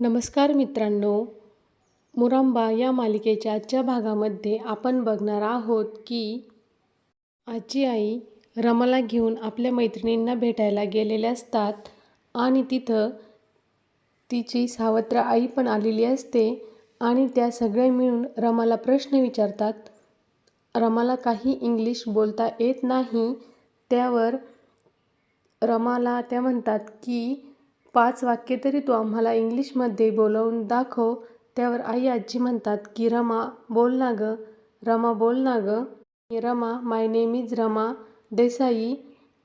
नमस्कार मित्रांनो. मुरांबा या मालिकेच्या आजच्या भागामध्ये आपण बघणार आहोत की आजी आई रमाला घेऊन आपल्या मैत्रिणींना भेटायला गेलेल्या असतात आणि तिथं तिची सावत्र आई पण आलेली असते आणि त्या सगळ्या मिळून रमाला प्रश्न विचारतात. रमाला काही इंग्लिश बोलता येत नाही. त्यावर रमाला त्या म्हणतात की पाच वाक्य तरी तू आम्हाला इंग्लिशमध्ये बोलवून दाखव. त्यावर आई आजी म्हणतात की रमा बोल ना गं. रमा बोल ना गं. Rama my name is Rama Desai.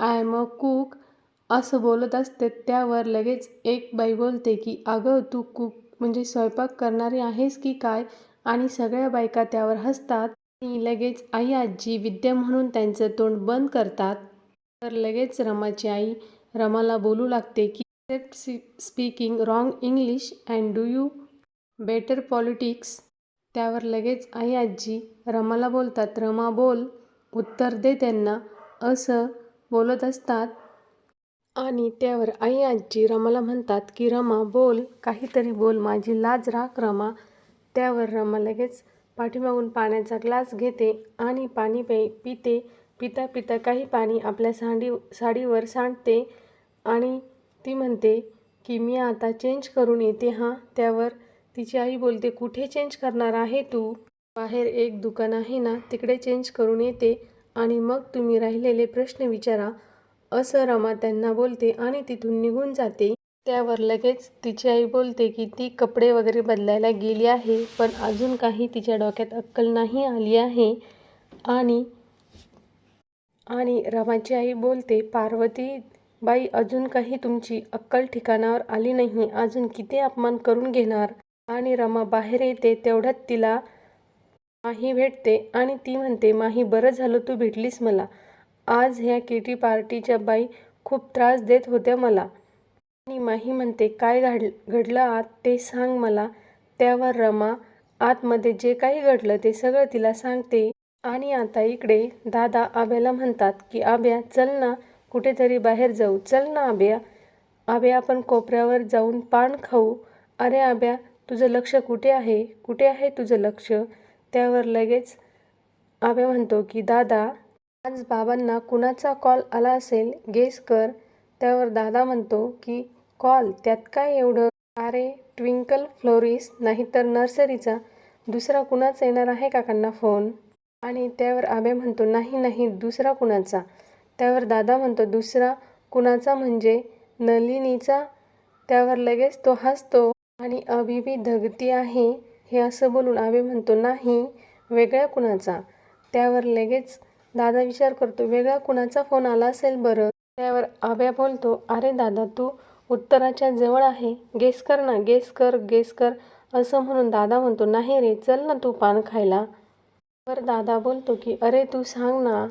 I am a cook. असं बोलत असते. त्यावर लगेच एक बाई बोलते की अगं तू कुक म्हणजे स्वयंपाक करणारी आहेस की काय? आणि सगळ्या बायका त्यावर हसतात. आणि लगेच आई आजी विद्या म्हणून त्यांचं तोंड बंद करतात. तर लगेच रमाची आई रमाला बोलू लागते की speaking wrong English and do you better politics त्यावर लगेच आई आजी रमाला बोलतात रमा बोल उत्तर दे त्यांना असं बोलत असतात. आणि त्यावर आई आजी रमाला म्हणतात की रमा बोल काहीतरी बोल माझी लाज राख रमा. त्यावर रमा लगेच पाठीमागून पाण्याचा ग्लास घेते आणि पाणी पे पिते. पिता पिता काही पाणी आपल्या सांडी साडीवर सांडते आणि ती म्हणते की मी आता चेंज करून येते हां. त्यावर तिची आई बोलते कुठे चेंज करणार आहे तू? बाहेर एक दुकान आहे ना तिकडे चेंज करून येते आणि मग तुम्ही राहिलेले प्रश्न विचारा. असं रमा त्यांना बोलते आणि तिथून निघून जाते. त्यावर लगेच तिची आई बोलते की ती कपडे वगैरे बदलायला गेली आहे पण अजून काही तिच्या डोक्यात अक्कल नाही आली आहे. आणि आणि रमाची आई बोलते पार्वती बाई अजून काही तुमची अक्कल ठिकाणावर आली नाही. अजून किती अपमान करून घेणार? आणि रमा बाहेर येते तेवढ्यात तिला माही भेटते आणि ती म्हणते माही बरं झालं तू भेटलीस मला. आज ह्या किटी पार्टीच्या बाई खूप त्रास देत होत्या मला. आणि माही म्हणते काय घड घडलं आत? ते सांग मला. त्यावर रमा आतमध्ये जे काही घडलं ते सगळं तिला सांगते. आणि आता इकडे दादा आब्याला म्हणतात की आब्या चल ना. कुठेतरी बाहेर जाऊ. चल ना आब्या. आब्या आपण कोपऱ्यावर जाऊन पान खाऊ. अरे आब्या तुझं लक्ष कुठे आहे? कुठे आहे तुझं लक्ष? त्यावर लगेच आब्या म्हणतो की दादा आज बाबांना कुणाचा कॉल आला असेल गेस कर. त्यावर दादा म्हणतो की कॉल? त्यात काय एवढं? अरे ट्विंकल फ्लोरिस नाहीतर नर्सरीचा. दुसरा कुणाचा येणार आहे काकांना फोन? आणि त्यावर आबे म्हणतो नाही नाही दुसरा कुणाचा. त्यावर दादा म्हणतो दुसरा कुणाचा म्हणजे नलिनीचा? त्यावर लगेच तो हसतो आणि अभिबी धगती आहे हे असं बोलून आबे म्हणतो नाही वेगळ्या कुणाचा? त्यावर लगेच दादा विचार करतो वेगळा कुणाचा फोन आला असेल बरं? त्यावर आभ्या बोलतो अरे दादा तू उत्तराच्या जवळ आहे गेस कर ना गेस कर गेस कर असं म्हणून दादा म्हणतो नाही रे चल ना तू पान खायला. वर दादा बोलतो की अरे तू सांग ना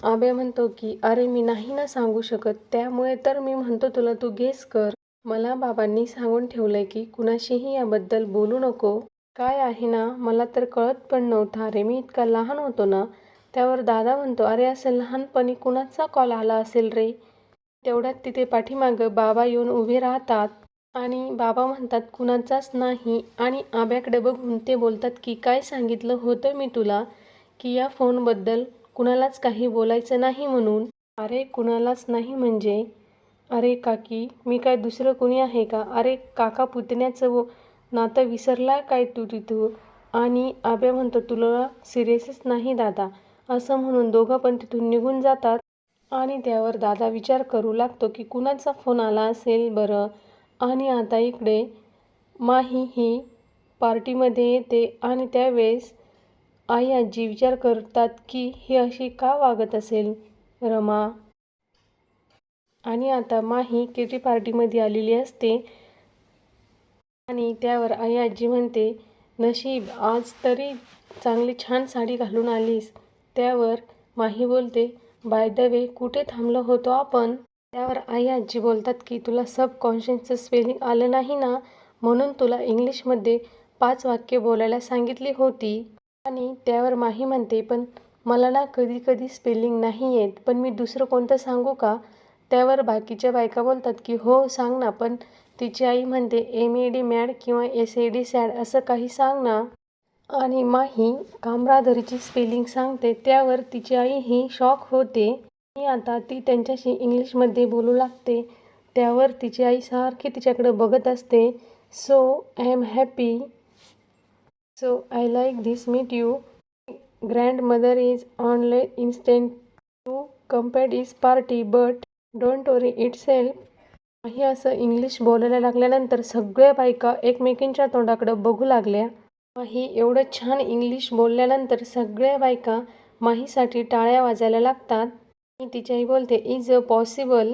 आबे म्हणतो की अरे मी नाही ना सांगू शकत. त्यामुळे तर मी म्हणतो तुला तू गेस कर. मला बाबांनी सांगून ठेवलंय की कुणाशीही याबद्दल बोलू नको. काय आहे ना मला तर कळत पण नव्हता. अरे मी इतका लहान होतो ना त्यावर दादा म्हणतो अरे असं लहानपणी कुणाचा कॉल आला असेल रे? तेवढ्यात तिथे पाठीमागं बाबा येऊन उभे राहतात आणि बाबा म्हणतात कुणाचाच नाही. आणि आब्याकडे बघून ते बोलतात की काय सांगितलं होतं मी तुला की या फोनबद्दल कुणालाच काही बोलायचं नाही म्हणून. अरे कुणालाच नाही म्हणजे. अरे काकी मी काय दुसरं कुणी आहे का? अरे काका पुतण्याचं व नातं विसरला काय तू तिथू? आणि आब्या म्हणतो तुला सिरियसच नाही दादा. असं म्हणून दोघं पण तिथून निघून जातात. आणि त्यावर दादा विचार करू लागतो की कुणाचा फोन आला असेल बरं? आणि आता इकडे माही ही पार्टीमध्ये येते आणि त्यावेळेस आई आजी विचार करतात की ही अशी का वागत असेल? रमा. आणि आता माही किटी पार्टीमध्ये आलेली असते. आणि त्यावर आई आजी म्हणते नशीब आज तरी चांगली छान साडी घालून आलीस. त्यावर माही बोलते बाय द वे कुठे थांबलो होतो आपण? त्यावर आई आजी बोलतात की तुला सबकॉन्शियसचं स्पेलिंग आलं नाही ना? म्हणून तुला इंग्लिशमध्ये पाच वाक्य बोलायला सांगितली होती. आणि त्यावर माही म्हणते पण मला ना कधी कधी स्पेलिंग नाही येत. पण मी दुसरं कोणतं सांगू का त्यावर बाकीच्या बायका बोलतात की हो सांग ना. पण तिची आई म्हणते एम ए डी मॅड किंवा एस ए डी सॅड असं काही सांग ना आणि माही कामराधरीची स्पेलिंग सांगते. त्यावर तिची आई ही शॉक होते. आणि आता ती त्यांच्याशी इंग्लिशमध्ये बोलू लागते. त्यावर तिची आई सारखी तिच्याकडे बघत असते. So I am happy so I like this meet you grandmother is online instant to compared is party but don't worry itself Mahi असं इंग्लिश बोलायला लागल्यानंतर सगळ्या बायका एकमेकींच्या तोंडाकडं बघू लागल्या. माही एवढं छान इंग्लिश बोलल्यानंतर सगळ्या बायका माहीसाठी टाळ्या वाजायला लागतात. मी तिच्याही बोलते इज अ पॉसिबल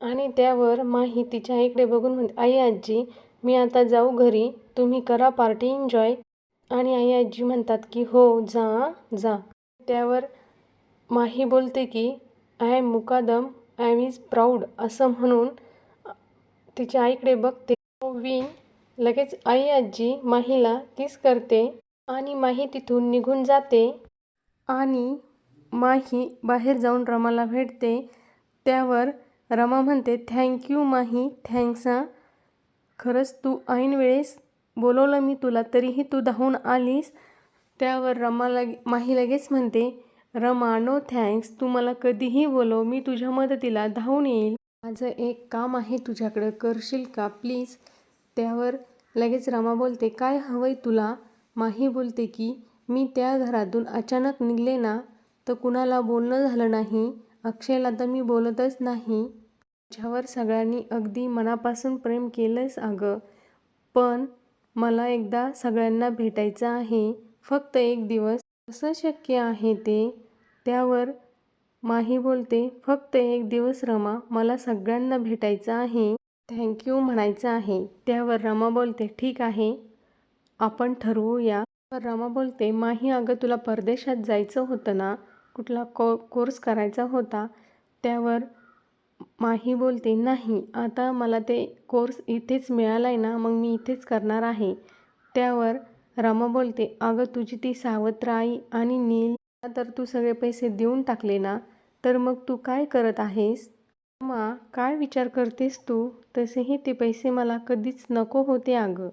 आणि त्यावर माही तिच्या इकडे बघून म्हणते आई आजी मी आता जाऊ घरी. तुम्ही करा पार्टी एन्जॉय आणि आई आजी म्हणतात की हो जा जा. त्यावर माही बोलते की I am Mukadam I am is proud असं म्हणून तिच्या आईकडे बघते. विन लगेच आई आजी माहीला किस करते आणि माही तिथून निघून जाते. आणि माही बाहेर जाऊन रमाला भेटते. त्यावर रमा म्हणते थँक्यू माही थँक्स हा. खरंच तू ऐन वेळेस बोलवलं मी तुला तरीही तू धावून आलीस. त्यावर रमा लगे माही लगेच म्हणते रमा नो थँक्स तू मला कधीही बोलव. मी तुझ्या मदतीला धावून येईल. माझं एक काम आहे तुझ्याकडं. करशील का? प्लीज. त्यावर लगेच रमा बोलते काय हवंय तुला? माही बोलते की मी त्या घरातून अचानक निघले ना तर कुणाला बोलणं झालं नाही. अक्षयला तर मी बोलतच नाही. तुझ्यावर सगळ्यांनी अगदी मनापासून प्रेम केलंच अगं. पण मला एकदा सगळ्यांना भेटायचं आहे. फक्त एक दिवस. कसं शक्य आहे ते? त्यावर माही बोलते फक्त एक दिवस रमा मला सगळ्यांना भेटायचं आहे. थँक्यू म्हणायचं आहे. त्यावर रमा बोलते ठीक आहे. आपण ठरवूया. तर रमा बोलते माही अगं तुला परदेशात जायचं होतं ना? कुठला को कोर्स करायचा होता? त्यावर माही बोलते नाही आता मला ते कोर्स इथेच मिळाला आहे ना मग मी इथेच करणार आहे. त्यावर रमा बोलते अगं तुझी ती सावत्र आई आणि नील तर तू सगळे पैसे देऊन टाकले ना तर मग तू काय करत आहेस? रमा काय विचार करतेस तू? तसेही ते पैसे मला कधीच नको होते अगं.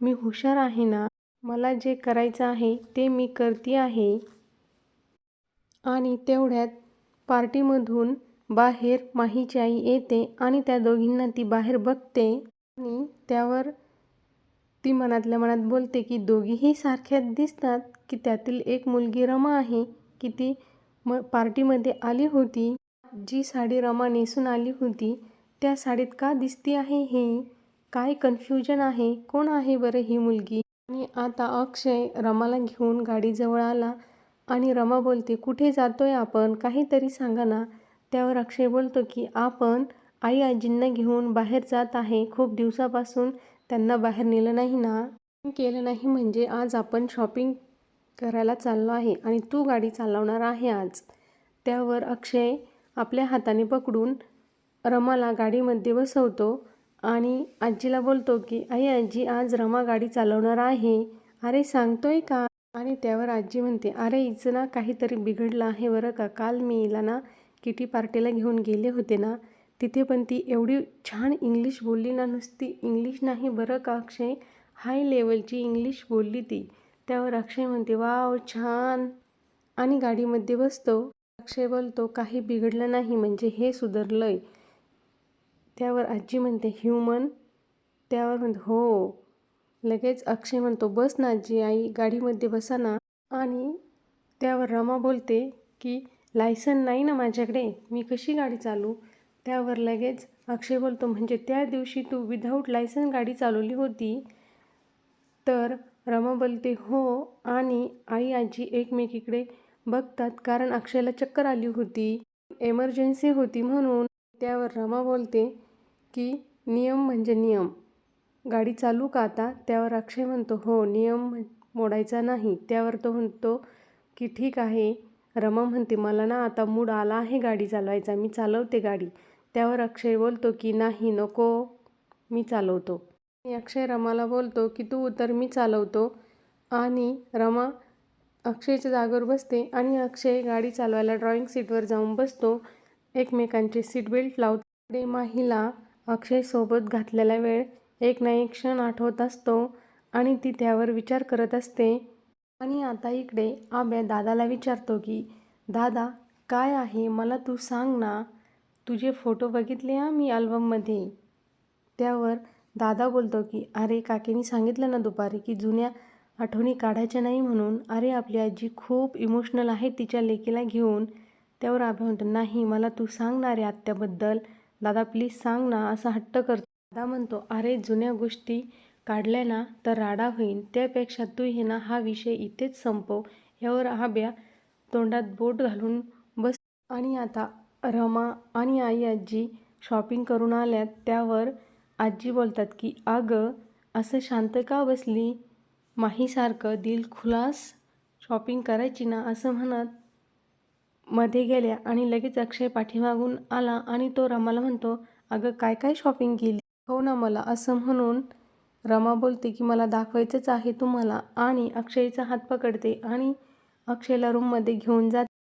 मी हुशार आहे ना मला जे करायचं आहे ते मी करते आहे. आणि तेवढ्यात पार्टीमधून बाहेर माहीची आई येते आणि त्या दोघींना ती बाहेर बघते. आणि त्यावर ती मनातल्या मनात बोलते की दोघीही सारख्यात दिसतात की त्यातील एक मुलगी रमा आहे की ती म पार्टीमध्ये आली होती. जी साडी रमा नेसून आली होती त्या साडीत का दिसती आहे हे? काय कन्फ्युजन आहे? कोण आहे बरं ही मुलगी? आणि आता अक्षय रमाला घेऊन गाडीजवळ आला आणि रमा बोलते कुठे जातोय आपण? काहीतरी सांगा ना. त्यावर अक्षय बोलतो की आपण आई आजींना घेऊन बाहेर जात आहे. खूप दिवसापासून त्यांना बाहेर नेलं नाही ना? केलं नाही म्हणजे आज आपण शॉपिंग करायला चाललो आहे आणि तू गाडी चालवणार आहे आज. त्यावर अक्षय आपल्या हाताने पकडून रमाला गाडीमध्ये बसवतो आणि आजीला बोलतो की आई आजी आज रमा गाडी चालवणार आहे. अरे सांगतोय का? आणि त्यावर आजी म्हणते अरे हिचं ना काहीतरी बिघडलं आहे बरं का? काल मी हिला ना किटी पार्टीला घेऊन गेले होते ना तिथे पण ती एवढी छान इंग्लिश बोलली ना नुसती. इंग्लिश नाही बरं का अक्षय? हाय लेवलची इंग्लिश बोलली ती. त्यावर अक्षय म्हणते वाव छान. आणि गाडीमध्ये बसतो. अक्षय बोलतो काही बिघडलं नाही म्हणजे हे सुधारलंय. त्यावर आजी म्हणते ह्युमन? त्यावर म्हणते हो. लगेच अक्षय म्हणतो बस ना आजी आई गाडीमध्ये बसा ना. आणि त्यावर रमा बोलते की लायसन नाही ना माझ्याकडे. मी कशी गाडी चालू त्यावर लगेच अक्षय बोलतो म्हणजे त्या दिवशी तू विदाऊट लायसन गाडी चालवली होती तर रमा बोलते हो आणि आई आजी एकमेकीकडे बघतात कारण अक्षयला चक्कर आली होती. एमर्जन्सी होती म्हणून त्यावर रमा बोलते की नियम म्हणजे नियम. गाडी चालू का आता त्यावर अक्षय म्हणतो हो नियम मोडायचा नाही त्यावर तो म्हणतो की ठीक आहे. रमा म्हणते मला ना आता मूड आला आहे गाडी चालवायचा मी चालवते गाडी. त्यावर अक्षय बोलतो की नाही नको मी चालवतो. अक्षय रमाला बोलतो की तू उतर मी चालवतो. आणि रमा अक्षयच्या जागेवर बसते आणि अक्षय गाडी चालवायला ड्रॉइंग सीटवर जाऊन बसतो. एकमेकांचे सीट बेल्ट लावते. माहीला अक्षयसोबत घातलेला वेळ एक ना एक क्षण आठवत असतो आणि ती त्यावर विचार करत असते. आणि आता इकडे आब्या दादाला विचारतो की दादा काय आहे? मला तू सांग ना. तुझे फोटो बघितले हा मी अल्बममध्ये. त्यावर दादा बोलतो की अरे काकीने सांगितलं ना दुपारी की जुन्या आठवणी काढायच्या नाही म्हणून. अरे आपली आजी खूप इमोशनल आहे तिच्या लेकीला घेऊन. त्यावर आभ्या म्हणतो नाही मला तू सांग ना रे आत्याबद्दल. दादा प्लीज सांग ना. असा हट्ट करतो. दादा म्हणतो अरे जुन्या गोष्टी काढल्या ना तर राडा होईन. त्यापेक्षा तू हे ना हा विषय इथेच संपव. यावर आब्या तोंडात बोट घालून बस. आणि आता रमा आणि आई आजी शॉपिंग करून आल्यात. त्यावर आजी बोलतात की अगं असं शांत का बसली? माहीसारखं दिल खुलास शॉपिंग करायची ना असं म्हणत मध्ये गेल्या आणि लगेच अक्षय पाठीमागून आला आणि तो रमाला म्हणतो अगं काय काय शॉपिंग केली? हो ना मला असं म्हणून रमा बोलते की मला दाखवायचंच आहे तुम्हाला. आणि अक्षयचा हात पकडते आणि अक्षयला रूममध्ये घेऊन जाते.